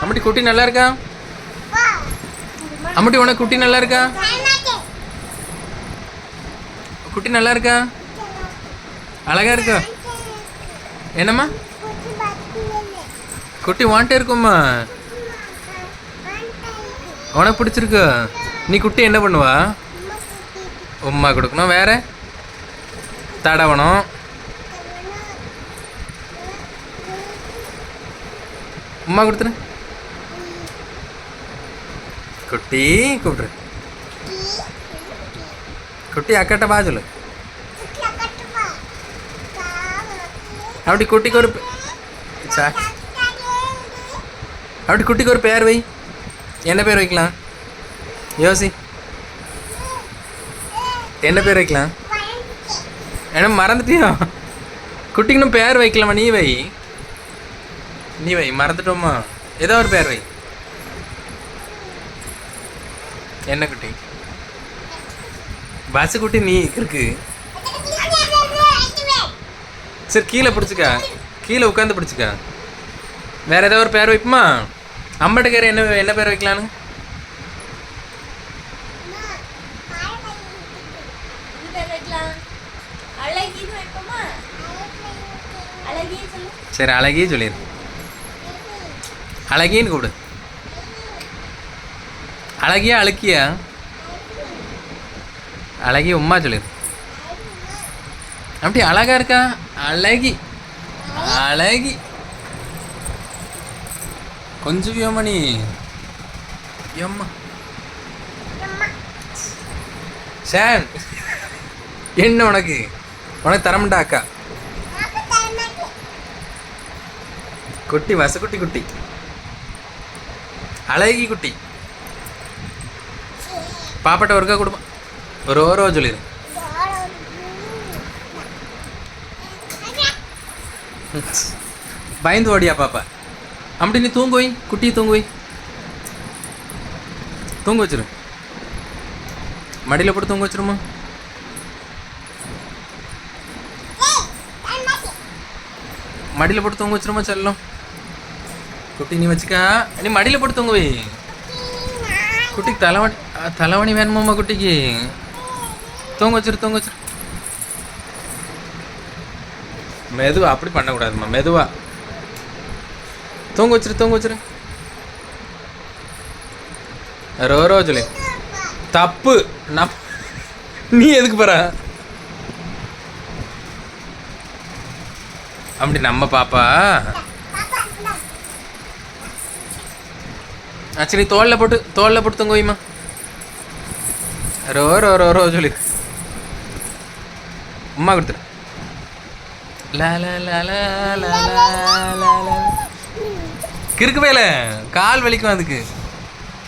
அம்மட்டி குட்டி நல்லா இருக்கா? அம்மட்டி உனக்கு குட்டி நல்லா இருக்கா? குட்டி நல்லா இருக்கா? அழகா இருக்கா? என்னம்மா? குட்டி வாண்டே இருக்கும்மா. உனக்கு பிடிச்சிருக்கு? நீ குட்டி என்ன பண்ணுவா? உம்மா கொடுக்கணும். வேற? தடவணும். உம்மா கொடுத்துரு. குட்டி கூப்பிட்ரு குட்டி அக்கட்ட பா சொல்லு. அப்படி குட்டிக்கு ஒரு சா. அப்படி குட்டிக்கு ஒரு பேர் வை. என்ன பேர் வைக்கலாம்? யோசி. என்ன பேர் வைக்கலாம்? என்ன மறந்துட்டியா? குட்டிக்கு பேர் வைக்கலாமா நீ வை. நீ வை மறந்துட்டோமா ஏதோ ஒரு பேர் வை. என்ன குட்டி? பஸ் குட்டி நீ இருக்கு. சரி கீழே பிடிச்சிக்கா. கீழே உட்காந்து பிடிச்சிக்கா. வேற ஏதாவது ஒரு பேர் வைப்புமா? அம்பட்டுக்கார என்ன என்ன பேர் வைக்கலான்னு? சரி அழகியே சொல்லிடு அழகின்னு கூப்பிடு. அழகியா அழுக்கியா? அழகி உம்மா சொல்லிடு அப்படி அழகா இருக்கா? அழகி. அழகி. கொஞ்சம் வியோமணி எம்மா ஷான் என்ன உனக்கு? உனக்கு தரமுண்டா அக்கா? குட்டி வசக்குட்டி குட்டி. அழகி குட்டி. பாப்பாட்ட ஒருக்கா கொடுப்பா ஒரு ஓரோ சொல்லிடு பயந்து ஓடியா பாப்பா அப்படி நீ தூங்கு வை குட்டி தூங்கு வை தூங்க வச்சிரு மடியில் போட்டு தூங்க வச்சிருமா மடியில் போட்டு தூங்க வச்சிருமா செல்லம் குட்டி நீ வச்சுக்கா நீ மடியில் போட்டு தூங்க வை குட்டிக்கு தலைவணி அஹ், தலைவணி வேணுமாம்மா குட்டிக்கு தூங்க வச்சிரு தூங்க வச்சிரு மெதுவா அப்படி பண்ணக்கூடாதும்மா மெதுவா தூங்க வச்சிரு தூங்க வச்சிரு ரோ ரோ தப்பு நான் நீ எதுக்கு போற அப்படி நம்ம பாப்பா ஆக்சுவலி தோலில் போட்டு தோல்ல போட்டு தூங்குவீமா ரோ ரோ ரோ ரோ சொல்லு. அம்மா கொடுத்துரு. கிறுக்கு வேலை. கால் வலிக்கும் அதுக்கு.